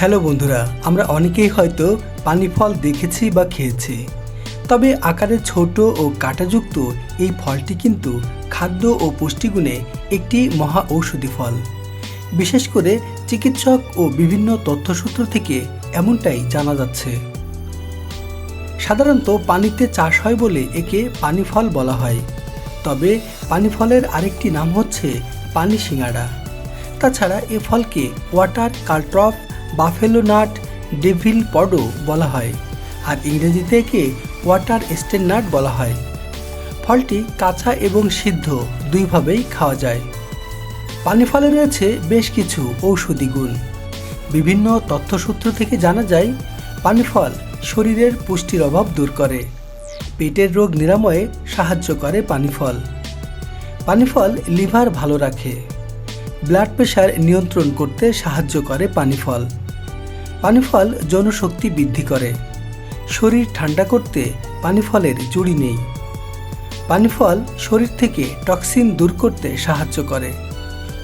Hello বন্ধুরা, আমরা অনেকেই হয়তো পানি ফল দেখেছি বা খেয়েছি। তবে আকারে ছোট ও কাঁটাযুক্ত এই ফলটি কিন্তু খাদ্য ও পুষ্টিগুণে একটি মহা ঔষধি ফল। বিশেষ করে চিকিৎসক ও বিভিন্ন তথ্যসূত্র থেকে এমনটাই জানা যাচ্ছে। সাধারণত পানিতে চাষ হয় বলে একে পানি ফল বলা হয়। তবে পানি ফলের আরেকটি নাম হচ্ছে পানি সিঙ্গাড়া তাছাড়া এ ফলকে water, caltrop buffalo nut devil pod বলা হয়, আর ইংরেজিতে একে ওয়াটার স্টেন নাট বলা হয়। ফলটি কাঁচা এবং সিদ্ধ, দুইভাবেই খাওয়া যায়। পানি ফলে রয়েছে বেশ কিছু ঔষধি গুণ। বিভিন্ন তথ্যসূত্র থেকে জানা যায়, পানি ফল শরীরের পুষ্টির অভাব দূর করে। পেটের রোগ নিরাময়ে সাহায্য করে পানি ফল। পানি ফল লিভার ভালো রাখে। ব্লাড প্রেশার নিয়ন্ত্রণ করতে সাহায্য করে পানি ফল। পানি ফল জনশক্তি বৃদ্ধি করে। শরীর ঠান্ডা করতে পানি ফলের জুড়ি নেই। পানি ফল শরীর থেকে টক্সিন দূর করতে সাহায্য করে।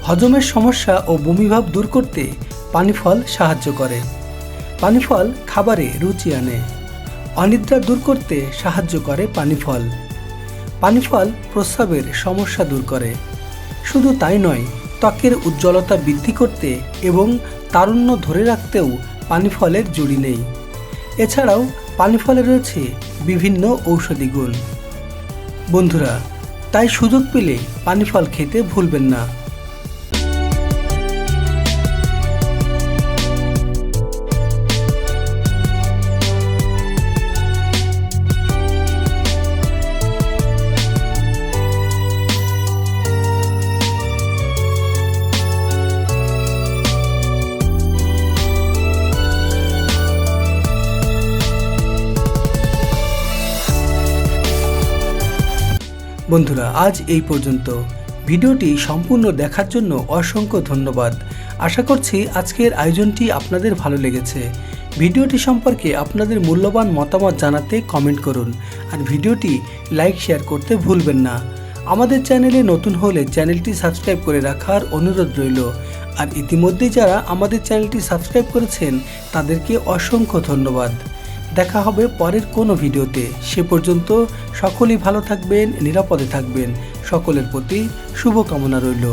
হজমের সমস্যা ও বমিভাব দূর করতে পানি ফল সাহায্য করে। পানি ফল খাবারে রুচি আনে। অনিদ্রা দূর করতে সাহায্য করে পানি ফল। পানি ফল প্রস্রাবের সমস্যা দূর করে। শুধু তাই নয়, ত্বকের উজ্জ্বলতা বৃদ্ধি করতে এবং তারুণ্য ধরে রাখতেও পানি ফলের জুড়ি নেই। এছাড়াও পানিফলে রয়েছে বিভিন্ন ঔষধি গুণ। বন্ধুরা, তাই সুযোগ পেলে পানি ফল খেতে ভুলবেন না। বন্ধুরা, আজ এই পর্যন্ত। ভিডিওটি সম্পূর্ণ দেখার জন্য অসংখ্য ধন্যবাদ। আশা করছি আজকের আয়োজনটি আপনাদের ভালো লেগেছে। ভিডিওটি সম্পর্কে আপনাদের মূল্যবান মতামত জানাতে কমেন্ট করুন। আর ভিডিওটি লাইক, শেয়ার করতে ভুলবেন না। আমাদের চ্যানেলে নতুন হলে চ্যানেলটি সাবস্ক্রাইব করে রাখার অনুরোধ রইল। আর ইতিমধ্যেই যারা আমাদের চ্যানেলটি সাবস্ক্রাইব করেছেন, তাদেরকে অসংখ্য ধন্যবাদ। দেখা হবে পরের কোনো ভিডিওতে। সে পর্যন্ত সকলেই ভালো থাকবেন, নিরাপদে থাকবেন। সকলের প্রতি শুভকামনা রইল।